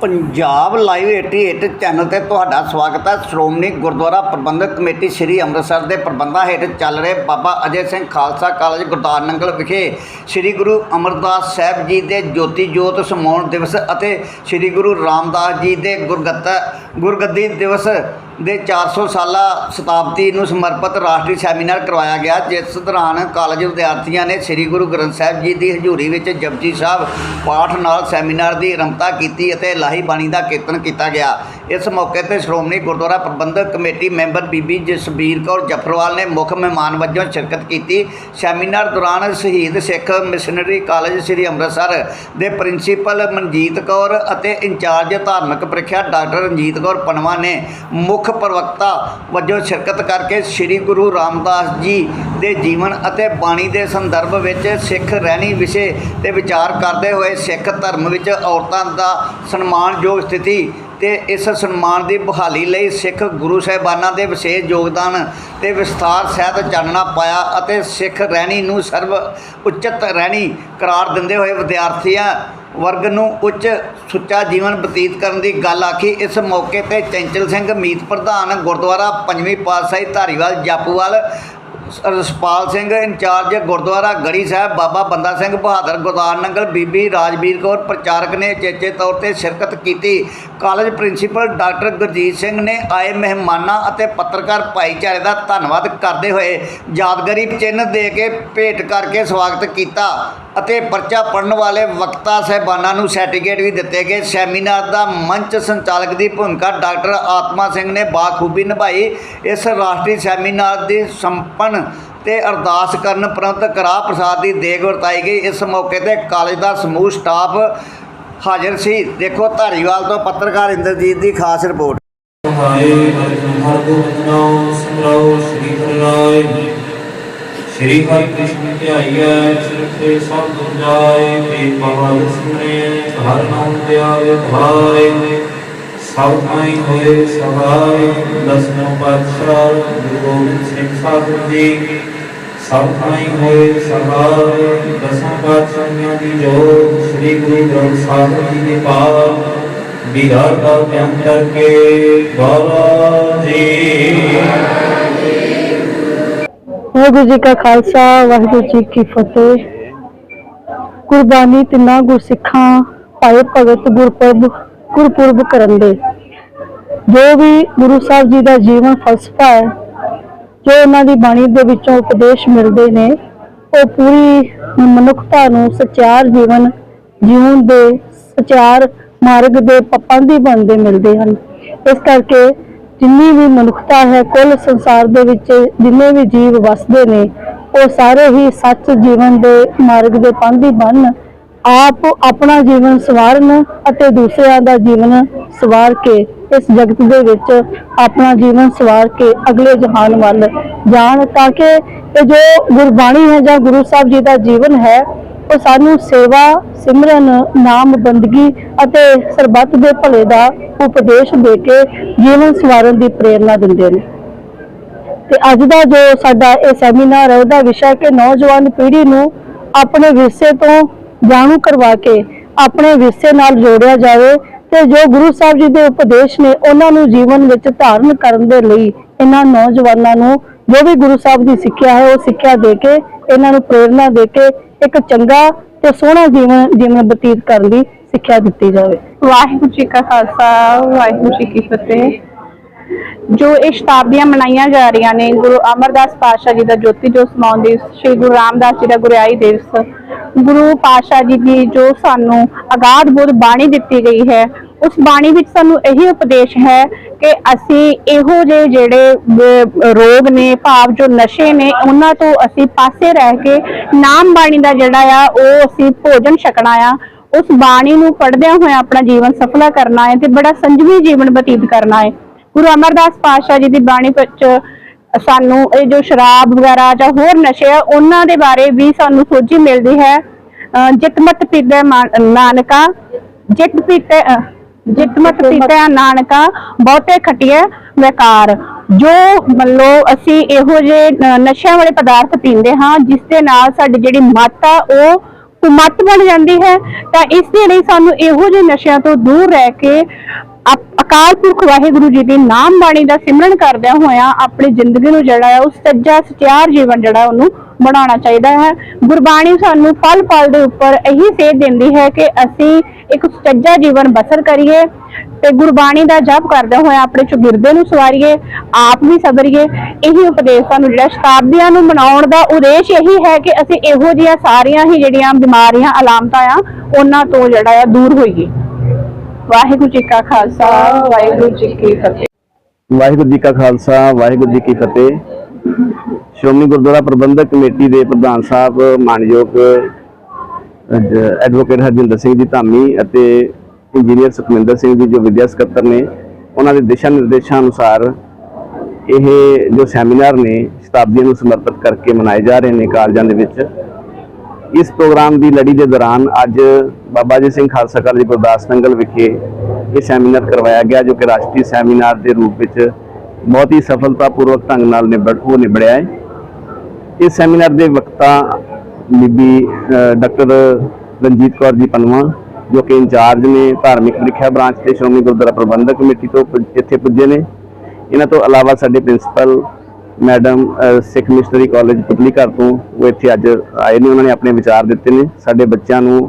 Punjab live 88 channel ਤੇ ਤੁਹਾਡਾ ਸਵਾਗਤ ਹੈ। ਸ਼੍ਰੋਮਣੀ ਗੁਰਦੁਆਰਾ ਪ੍ਰਬੰਧਕ ਕਮੇਟੀ ਸ੍ਰੀ ਅੰਮ੍ਰਿਤਸਰ ਦੇ ਪ੍ਰਬੰਧਾਂ ਹੇਠ ਚੱਲ ਰਹੇ ਬਾਬਾ ਅਜੇ ਸਿੰਘ ਖਾਲਸਾ ਕਾਲਜ ਗੁਰਦਾਰ ਨੰਗਲ ਵਿਖੇ ਸ੍ਰੀ ਗੁਰੂ ਅਮਰਦਾਸ ਸਾਹਿਬ ਜੀ ਦੇ ਜੋਤੀ ਜੋਤ ਸਮਾਉਣ ਦਿਵਸ ਅਤੇ ਸ੍ਰੀ ਗੁਰੂ ਰਾਮਦਾਸ ਜੀ ਦੇ ਗੁਰਗੱਤਾ ਗੁਰਗੱਦੀ ਦਿਵਸ ਦੇ 400 ਸਾਲਾ ਸ਼ਤਾਬਦੀ ਨੂੰ ਸਮਰਪਿਤ ਰਾਸ਼ਟਰੀ ਸੈਮੀਨਾਰ ਕਰਵਾਇਆ ਗਿਆ, ਜਿਸ ਦੌਰਾਨ ਕਾਲਜ ਵਿਦਿਆਰਥੀਆਂ ਨੇ ਸ੍ਰੀ ਗੁਰੂ ਗ੍ਰੰਥ ਸਾਹਿਬ ਜੀ ਦੀ ਹਜ਼ੂਰੀ ਵਿੱਚ ਜਪਜੀ ਸਾਹਿਬ ਪਾਠ ਨਾਲ ਸੈਮੀਨਾਰ ਦੀ ਆਰੰਭਤਾ ਕੀਤੀ ਅਤੇ ਲਾਹੀ ਬਾਣੀ ਦਾ ਕੀਰਤਨ ਕੀਤਾ ਗਿਆ। ਇਸ ਮੌਕੇ ਤੇ ਸ਼੍ਰੋਮਣੀ ਗੁਰਦੁਆਰਾ ਪ੍ਰਬੰਧਕ ਕਮੇਟੀ ਮੈਂਬਰ ਬੀਬੀ ਜਸਬੀਰ ਕੌਰ ਜਫਰਵਾਲ ਨੇ ਮੁੱਖ ਮਹਿਮਾਨ ਵਜੋਂ ਸ਼ਿਰਕਤ ਕੀਤੀ। ਸੈਮੀਨਾਰ ਦੌਰਾਨ ਸ਼ਹੀਦ ਸਿੱਖ ਮਿਸ਼ਨਰੀ ਕਾਲਜ ਸ੍ਰੀ ਅੰਮ੍ਰਿਤਸਰ ਦੇ ਪ੍ਰਿੰਸੀਪਲ ਮਨਜੀਤ ਕੌਰ ਅਤੇ ਇੰਚਾਰਜ ਧਾਰਮਿਕ ਪ੍ਰੀਖਿਆ ਡਾਕਟਰ ਰਣਜੀਤ ਕੌਰ ਪਨਵਾ ਨੇ ਮੁੱਖ ਪ੍ਰਵਕਤਾ ਵਜੋਂ ਸ਼ਿਰਕਤ ਕਰਕੇ ਸ੍ਰੀ ਗੁਰੂ ਰਾਮਦਾਸ ਜੀ ਦੇ ਜੀਵਨ ਅਤੇ ਬਾਣੀ ਦੇ ਸੰਦਰਭ ਵਿੱਚ ਸਿੱਖ ਰਹਿਣੀ ਵਿਸ਼ੇ ਤੇ ਵਿਚਾਰ ਕਰਦੇ ਹੋਏ ਸਿੱਖ ਧਰਮ ਵਿੱਚ ਔਰਤਾਂ ਦਾ ਸਨਮਾਨਯੋਗ ਸਥਿਤੀ ਤੇ ਇਸ ਸਨਮਾਨ ਦੀ ਬਹਾਲੀ ਲਈ ਸਿੱਖ ਗੁਰੂ ਸਾਹਿਬਾਨਾਂ ਦੇ ਵਿਸ਼ੇਸ਼ ਯੋਗਦਾਨ ਤੇ ਵਿਸਥਾਰ ਸਹਿਤ ਚਾਨਣਾ ਪਾਇਆ ਅਤੇ ਸਿੱਖ ਰਹਿਣੀ ਨੂੰ ਸਰਵ ਉੱਚਤ ਰਹਿਣੀ ਕਰਾਰ ਦਿੰਦੇ ਹੋਏ ਵਿਦਿਆਰਥੀਆਂ ਵਰਗ ਨੂੰ ਉੱਚ ਸੁੱਚਾ ਜੀਵਨ ਬਤੀਤ ਕਰਨ ਦੀ ਗੱਲ ਆਖੀ। ਇਸ ਮੌਕੇ ਤੇ ਚੰਚਲ ਸਿੰਘ ਮੀਤ ਪ੍ਰਧਾਨ ਗੁਰਦੁਆਰਾ ਪੰਜਵੀਂ ਪਾਤਸ਼ਾਹੀ ਧਾਰੀਵਾਲ ਜਾਪੂਵਾਲ, ਰਸਪਾਲ ਸਿੰਘ ਇੰਚਾਰਜ ਗੁਰਦੁਆਰਾ ਗੜੀ ਸਾਹਿਬ, ਬਾਬਾ ਬੰਦਾ ਸਿੰਘ ਬਹਾਦਰ, ਗੁਰਦਾਰ ਨੰਗਲ, ਬੀਬੀ ਰਾਜਵੀਰ ਕੌਰ ਪ੍ਰਚਾਰਕ ਨੇ ਚੇਚੇ ਤੌਰ ਤੇ ਸ਼ਿਰਕਤ ਕੀਤੀ। College principal doctor Gurjit Singh ਨੇ ਆਏ ਮਹਿਮਾਨਾਂ ਅਤੇ ਪੱਤਰਕਾਰ ਭਾਈਚਾਰੇ ਦਾ ਧੰਨਵਾਦ ਕਰਦੇ ਹੋਏ ਯਾਦਗਾਰੀ ਚਿੰਨ੍ਹ ਦੇ ਕੇ ਭੇਟ ਕਰਕੇ ਸਵਾਗਤ ਕੀਤਾ ਅਤੇ ਪਰਚਾ ਪੜਨ ਵਾਲੇ ਵਕਤਾ ਸਹਿਬਾਨਾਂ ਨੂੰ ਸਰਟੀਫਿਕੇਟ ਵੀ ਦਿੱਤੇ ਗਏ। ਸੈਮੀਨਾਰ ਦਾ ਮੰਚ ਸੰਚਾਲਕ ਦੀ ਭੂਮਿਕਾ ਡਾਕਟਰ ਆਤਮਾ ਸਿੰਘ ਨੇ ਬਾਖੂਬੀ ਨਿਭਾਈ। ਇਸ ਰਾਸ਼ਟਰੀ ਸੈਮੀਨਾਰ ਦੀ ਸੰਪਨ ਤੇ ਅਰਦਾਸ ਕਰਨ ਉਪਰੰਤ ਕਰਾ ਪ੍ਰਸਾਦ ਦੀ ਦੇਗ ਵਰਤਾਈ ਗਈ। ਇਸ ਮੌਕੇ ਤੇ ਕਾਲਜ ਦਾ ਸਮੂਹ ਸਟਾਫ ਹਾਜ਼ਰ ਸੀ ਦੇਖੋ ਧਾਰੀਵਾਲ ਤੋਂ ਪੱਤਰਕਾਰ ਇੰਦਰਜੀਤ ਦੀ ਖਾਸ ਰਿਪੋਰਟ ਹਾਏ ਹਰਿ ਨਾਮ ਸਿਮਰੋ ਸ੍ਰੀ ਹਰਿ ਸ੍ਰੀ ਹਰਿ ਕ੍ਰਿਸ਼ਨ ਧਿਆਈਐ ਚਿਰਤੇ ਸਭ ਦੁਰ ਜਾਏ ਤੇ ਪਵਨ ਸਿਮਰੇ ਹਰਿ ਨਾਮ ਧਿਆਏ ਭਾਏ ਸਭ ਥਾਈ ਹੋਏ ਸਹਾਈ ਦਸਨੋ ਪਾਤਸ਼ਾਹ ਗੁਰੂ ਗੋਬਿੰਦ ਸਿੰਘ ਸਾਹਿਬ ਜੀ ਸਭ ਥਾਈ ਹੋਏ ਸਹਾਈ ਦਸਾਂ ਪਾਤਸ਼ਾਹਾਂ ਦੀ ਜੋਤ ਸ੍ਰੀ ਗੁਰੂ ਗ੍ਰੰਥ ਸਾਹਿਬ ਜੀ ਦੇ ਪਾਠ। ਵਿਰਾਟ ਦਾ ਧਿਆਨ ਕਰਕੇ ਬਾਬਾ ਜੀ ਵਾਹਿਗੁਰੂ ਜੀ ਕਾ ਖਾਲਸਾ, ਵਾਹਿਗੁਰੂ ਜੀ ਕੀ ਫਤਿਹ। ਕੁਰਬਾਨੀ ਤਿੰਨਾਂ ਗੁਰਸਿੱਖਾਂ ਭਾਈ ਭਗਤ ਗੁਰਪੁਰਬ ਗੁਰਪੁਰਬ ਕਰਨ ਦੇ। ਜੋ ਵੀ ਗੁਰੂ ਸਾਹਿਬ ਜੀ ਦਾ ਜੀਵਨ ਫਲਸਫਾ ਹੈ ਜੋ ਉਹਨਾਂ ਦੀ ਬਾਣੀ ਦੇ ਵਿੱਚੋਂ ਉਪਦੇਸ਼ ਮਿਲਦੇ ਨੇ, ਉਹ ਪੂਰੀ ਮਨੁੱਖਤਾ ਨੂੰ ਸਚਿਆਰ ਜੀਵਨ, ਜਿਉਣ ਦੇ ਸਚਿਆਰ ਮਾਰਗ ਦੇ ਪਾਬੰਦੀ ਬਣਦੇ ਮਿਲਦੇ ਹਨ। ਇਸ ਕਰਕੇ ਜਿੰਨੀ ਵੀ ਮਨੁੱਖਤਾ ਹੈ, ਕੁੱਲ ਸੰਸਾਰ ਦੇ ਵਿੱਚ ਜਿੰਨੇ ਵੀ ਜੀਵ ਵਸਦੇ ਨੇ, ਉਹ ਸਾਰੇ ਹੀ ਸੱਚ ਜੀਵਨ ਦੇ ਮਾਰਗ ਦੇ ਪਾਂਧੀ ਬਣਨ ਆਪ ਆਪਣਾ ਜੀਵਨ ਸਵਾਰਨ ਅਤੇ ਦੂਸਰਿਆਂ ਦਾ ਜੀਵਨ ਸਵਾਰ ਕੇ ਇਸ ਜਗਤ ਦੇ ਵਿੱਚ ਆਪਣਾ ਜੀਵਨ ਸਵਾਰ ਕੇ ਅਗਲੇ ਜਹਾਨ ਵੱਲ ਜਾਣ ਤਾਂ ਕਿ ਇਹ ਜੋ ਗੁਰਬਾਣੀ ਹੈ ਜਾਂ ਗੁਰੂ ਸਾਹਿਬ ਜੀ ਦਾ ਜੀਵਨ ਹੈ, ਉਹ ਸਾਨੂੰ ਸੇਵਾ, ਸਿਮਰਨ, ਨਾਮ, ਬੰਦਗੀ ਅਤੇ ਸਰਬੱਤ ਦੇ ਭਲੇ ਦਾ ਉਪਦੇਸ਼ ਦੇ ਕੇ ਜੀਵਨ ਸਵਾਰਨ ਦੀ ਪ੍ਰੇਰਣਾ ਦਿੰਦੇ ਨੇ। ਤੇ ਅੱਜ ਦਾ ਜੋ ਸਾਡਾ ਇਹ ਸੈਮੀਨਾਰ ਹੈ, ਉਹਦਾ ਵਿਸ਼ਾ ਕਿ ਨੌਜਵਾਨ ਪੀੜ੍ਹੀ ਨੂੰ ਆਪਣੇ ਵਿਰਸੇ ਤੋਂ ਜਾਣੂ ਕਰਵਾ ਕੇ ਆਪਣੇ ਵਿਰਸੇ ਨਾਲ ਜੋੜਿਆ ਜਾਵੇ ਤੇ ਜੋ ਗੁਰੂ ਸਾਹਿਬ ਜੀ ਦੇ ਉਪਦੇਸ਼ ਨੇ ਉਹਨਾਂ ਨੂੰ ਜੀਵਨ ਵਿੱਚ ਧਾਰਨ ਕਰਨ ਦੇ ਲਈ ਇਹਨਾਂ ਨੌਜਵਾਨਾਂ ਨੂੰ ਜੋ ਵੀ ਗੁਰੂ ਸਾਹਿਬ ਦੀ ਸਿੱਖਿਆ ਹੈ, ਉਹ ਸਿੱਖਿਆ ਦੇ ਕੇ, ਇਹਨਾਂ ਨੂੰ ਪ੍ਰੇਰਣਾ ਦੇ ਕੇ ਇੱਕ ਚੰਗਾ ਤੇ ਸੋਹਣਾ ਜੀਵਨ ਜੀਵਨ ਬਤੀਤ ਕਰਨ ਦੀ ਸਿੱਖਿਆ ਦਿੱਤੀ ਜਾਵੇ। ਵਾਹਿਗੁਰੂ ਜੀ ਕਾ ਖਾਲਸਾ, ਵਾਹਿਗੁਰੂ ਜੀ ਕੀ ਫਤਿਹ। ਜੋ ਇਹ ਸ਼ਤਾਬਦੀਆਂ ਮਨਾਈਆਂ ਜਾ ਰਹੀਆਂ ਨੇ, ਗੁਰੂ ਅਮਰਦਾਸ ਪਾਤਸ਼ਾਹ ਜੀ ਦਾ ਜੋਤੀ ਜੋਤ ਸਮਾਉਣ ਦਿਵਸ ਸ੍ਰੀ ਗੁਰੂ ਰਾਮਦਾਸ ਜੀ ਦਾ ਗੁਰਿਆਈ ਦਿਵਸ, ਗੁਰੂ ਪਾਤਸ਼ਾਹ ਜੀ ਦੀ ਜੋ ਸਾਨੂੰ ਅਗਾਧ ਬੁੱਧ ਬਾਣੀ ਦਿੱਤੀ ਗਈ ਹੈ, ਉਸ ਬਾਣੀ ਵਿੱਚ ਸਾਨੂੰ ਇਹੀ ਉਪਦੇਸ਼ ਹੈ ਕਿ ਅਸੀਂ ਇਹੋ ਜਿਹੇ ਜਿਹੜੇ ਰੋਗ ਨੇ, ਭਾਵ ਜੋ ਨਸ਼ੇ ਨੇ, ਉਹਨਾਂ ਤੋਂ ਅਸੀਂ ਪਾਸੇ ਰਹਿ ਕੇ ਨਾਮ ਬਾਣੀ ਦਾ ਜਿਹੜਾ ਆ, ਉਹ ਅਸੀਂ ਭੋਜਨ ਛਕਣਾ ਆ, ਉਸ ਬਾਣੀ ਨੂੰ ਪੜ੍ਹਦਿਆਂ ਹੋਇਆ ਆਪਣਾ ਜੀਵਨ ਸਫਲਾ ਕਰਨਾ ਹੈ ਤੇ ਬੜਾ ਸੰਜਮੀ ਜੀਵਨ ਬਤੀਤ ਕਰਨਾ ਹੈ। ਗੁਰੂ ਅਮਰਦਾਸ ਪਾਤਸ਼ਾਹ ਜੀ ਦੀ ਬਾਣੀ ਵਿੱਚ ਸਾਨੂੰ ਇਹ ਜੋ ਸ਼ਰਾਬ ਵਗੈਰਾ ਜਾਂ ਹੋਰ ਨਸ਼ੇ ਆ ਉਹਨਾਂ ਦੇ ਬਾਰੇ ਵੀ ਸਾਨੂੰ ਸੋਝੀ ਮਿਲਦੀ ਹੈ। ਜਿਤਮਤ ਪੀਤੇ ਮਾ- ਨਾਨਕਾ ਜਿਤ ਪੀਤੇ ਜਿਤਮਤ ਪੀਤੇ ਨਾਨਕਾ ਬਹੁਤੇ ਖਟਿਏ ਵਿਕਾਰ। ਜੋ ਮੰਨ ਅਸੀਂ ਇਹੋ ਅਹ ਨਸ਼ਿਆਂ ਵਾਲੇ ਪਦਾਰਥ ਪੀਂਦੇ ਹਾਂ ਜਿਸ ਦੇ ਨਾਲ ਸਾਡੀ ਜਿਹੜੀ ਮੱਤ ਆ ਉਹ ਕੁਮੱਤ ਬਣ ਜਾਂਦੀ ਹੈ। ਤਾਂ ਇਸ ਦੇ ਲਈ ਸਾਨੂੰ ਇਹੋ ਜਿਹੇ ਨਸ਼ਿਆਂ ਤੋਂ ਦੂਰ ਰਹਿ ਕੇ ਅਕਾਲ ਪੁਰਖ ਵਾਹਿਗੁਰੂ ਜੀ ਦੀ ਨਾਮ ਬਾਣੀ ਦਾ ਸਿਮਰਨ ਕਰਦਿਆਂ ਹੋਇਆਂ ਆਪਣੀ ਜ਼ਿੰਦਗੀ ਨੂੰ ਜਿਹੜਾ ਹੈ ਉਹ ਸੱਜਾ ਸਚਿਆਰ ਜੀਵਨ ਜਿਹੜਾ ਉਹਨੂੰ ਬਣਾਉਣਾ ਚਾਹੀਦਾ ਹੈ। ਗੁਰਬਾਣੀ ਸਾਨੂੰ ਫਲ ਪਲ ਦੇ ਉੱਪਰ ਇਹੀ ਸੇਧ ਦਿੰਦੀ ਹੈ ਕਿ ਅਸੀਂ ਇੱਕ ਸੱਜਾ ਜੀਵਨ ਬਸਰ ਕਰੀਏ ਤੇ ਗੁਰਬਾਣੀ ਦਾ ਜਪ ਕਰਦੇ ਹੋਏ ਆਪਣੇ ਚੁਗਿਰਦੇ ਨੂੰ ਸਵਾਰੀਏ, ਆਪ ਵੀ ਸਬਰੀਏ ਇਹੀ ਉਪਦੇਸ਼ ਸਾਨੂੰ ਜਿਹੜਾ ਸ਼ਤਾਬਦੀਆਂ ਨੂੰ ਮਨਾਉਣ ਦਾ ਉਦੇਸ਼ ਇਹੀ ਹੈ ਕਿ ਅਸੀਂ ਇਹੋ ਜਿਹੀਆਂ ਸਾਰੀਆਂ ਹੀ ਜਿਹੜੀਆਂ ਬਿਮਾਰੀਆਂ, ਅਲਾਮਤਾਂ ਆ, ਉਹਨਾਂ ਤੋਂ ਜਿਹੜਾ ਆ ਦੂਰ ਹੋਈਏ। ਵਾਹਿਗੁਰੂ ਜੀ ਕਾ ਖਾਲਸਾ, ਵਾਹਿਗੁਰੂ ਜੀ ਕੀ ਫਤਿਹ। ਵਾਹਿਗੁਰੂ ਜੀ ਕਾ ਖਾਲਸਾ, ਵਾਹਿਗੁਰੂ ਜੀ ਕੀ ਫਤਿਹ। ਸ਼੍ਰੋਮਣੀ ਗੁਰਦੁਆਰਾ ਪ੍ਰਬੰਧਕ ਕਮੇਟੀ ਦੇ ਪ੍ਰਧਾਨ ਸਾਹਿਬ, ਮਾਨਯੋਗ ਐਡਵੋਕੇਟ ਹਰਜਿੰਦਰ ਸਿੰਘ ਜੀ ਧਾਮੀ ਅਤੇ ਇੰਜੀਨੀਅਰ ਸੁਖਮਿੰਦਰ ਸਿੰਘ ਜੀ ਜੋ ਵਿਦਿਆ ਸਕੱਤਰ ਨੇ, ਉਹਨਾਂ ਦੇ ਦਿਸ਼ਾ ਨਿਰਦੇਸ਼ਾਂ ਅਨੁਸਾਰ ਇਹ ਜੋ ਸੈਮੀਨਾਰ ਨੇ ਸ਼ਤਾਬਦੀਆਂ ਨੂੰ ਸਮਰਪਿਤ ਕਰਕੇ ਮਨਾਏ ਜਾ ਰਹੇ ਨੇ ਕਾਲਜਾਂ ਦੇ ਵਿੱਚ ਇਸ ਪ੍ਰੋਗਰਾਮ ਦੀ ਲੜੀ ਦੇ ਦੌਰਾਨ ਅੱਜ ਬਾਬਾ ਜੀ ਸਿੰਘ ਖਾਲਸਾ ਕਾਲਜ ਗੁਰਦਾਸ ਨੰਗਲ ਵਿਖੇ ਇਹ ਸੈਮੀਨਾਰ ਕਰਵਾਇਆ ਗਿਆ ਜੋ ਕਿ ਰਾਸ਼ਟਰੀ ਸੈਮੀਨਾਰ ਦੇ ਰੂਪ ਵਿੱਚ ਬਹੁਤ ਹੀ ਸਫਲਤਾਪੂਰਵਕ ਢੰਗ ਨਾਲ ਨਿਬੜ, ਉਹ ਨਿਬੜਿਆ ਹੈ। ਇਸ ਸੈਮੀਨਾਰ ਦੇ ਵਕਤਾ ਬੀਬੀ ਡਾਕਟਰ ਰਣਜੀਤ ਕੌਰ ਜੀ ਪਨਵਾ, ਜੋ ਕਿ ਇੰਚਾਰਜ ਨੇ ਧਾਰਮਿਕ ਪ੍ਰੀਖਿਆ ਬ੍ਰਾਂਚ ਤੇ ਸ਼੍ਰੋਮਣੀ ਗੁਰਦੁਆਰਾ ਪ੍ਰਬੰਧਕ ਕਮੇਟੀ ਤੋਂ ਇੱਥੇ ਪੁੱਜੇ ਨੇ। ਇਹਨਾਂ ਤੋਂ ਇਲਾਵਾ ਸਾਡੇ principal madam Sikh missionary college Patli Ghar ਤੋਂ, ਉਹ ਇੱਥੇ ਅੱਜ ਆਏ ਨੇ, ਉਹਨਾਂ ਨੇ ਆਪਣੇ ਵਿਚਾਰ ਦਿੱਤੇ ਨੇ। ਸਾਡੇ ਬੱਚਿਆਂ ਨੂੰ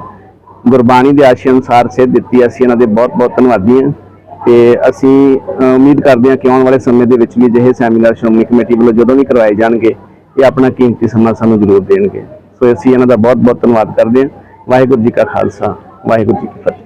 ਗੁਰਬਾਣੀ ਦੇ ਆਸ਼ੇ ਅਨੁਸਾਰ ਸੇਧ ਦਿੱਤੀ ਅਸੀਂ ਇਹਨਾਂ ਦੇ ਬਹੁਤ ਬਹੁਤ ਧੰਨਵਾਦੀ ਹਾਂ ਤੇ ਅਸੀਂ ਉਮੀਦ ਕਰਦੇ ਹਾਂ ਕਿ ਆਉਣ ਵਾਲੇ ਸਮੇਂ ਦੇ ਵਿੱਚ ਵੀ ਅਜਿਹੇ ਸੈਮੀਨਾਰ, ਸ਼੍ਰੋਮਣੀ ਕਮੇਟੀ ਵੱਲੋਂ ਜਦੋਂ ਵੀ ਕਰਵਾਏ ਜਾਣਗੇ, ਇਹ ਆਪਣਾ ਕੀਮਤੀ ਸਮਾਂ ਸਾਨੂੰ ਜ਼ਰੂਰ ਦੇਣਗੇ। ਸੋ ਅਸੀਂ ਇਹਨਾਂ ਦਾ ਬਹੁਤ ਬਹੁਤ ਧੰਨਵਾਦ ਕਰਦੇ ਹਾਂ। ਵਾਹਿਗੁਰੂ ਜੀ ਕਾ ਖਾਲਸਾ, ਵਾਹਿਗੁਰੂ ਜੀ ਕੀ ਫਤਿਹ।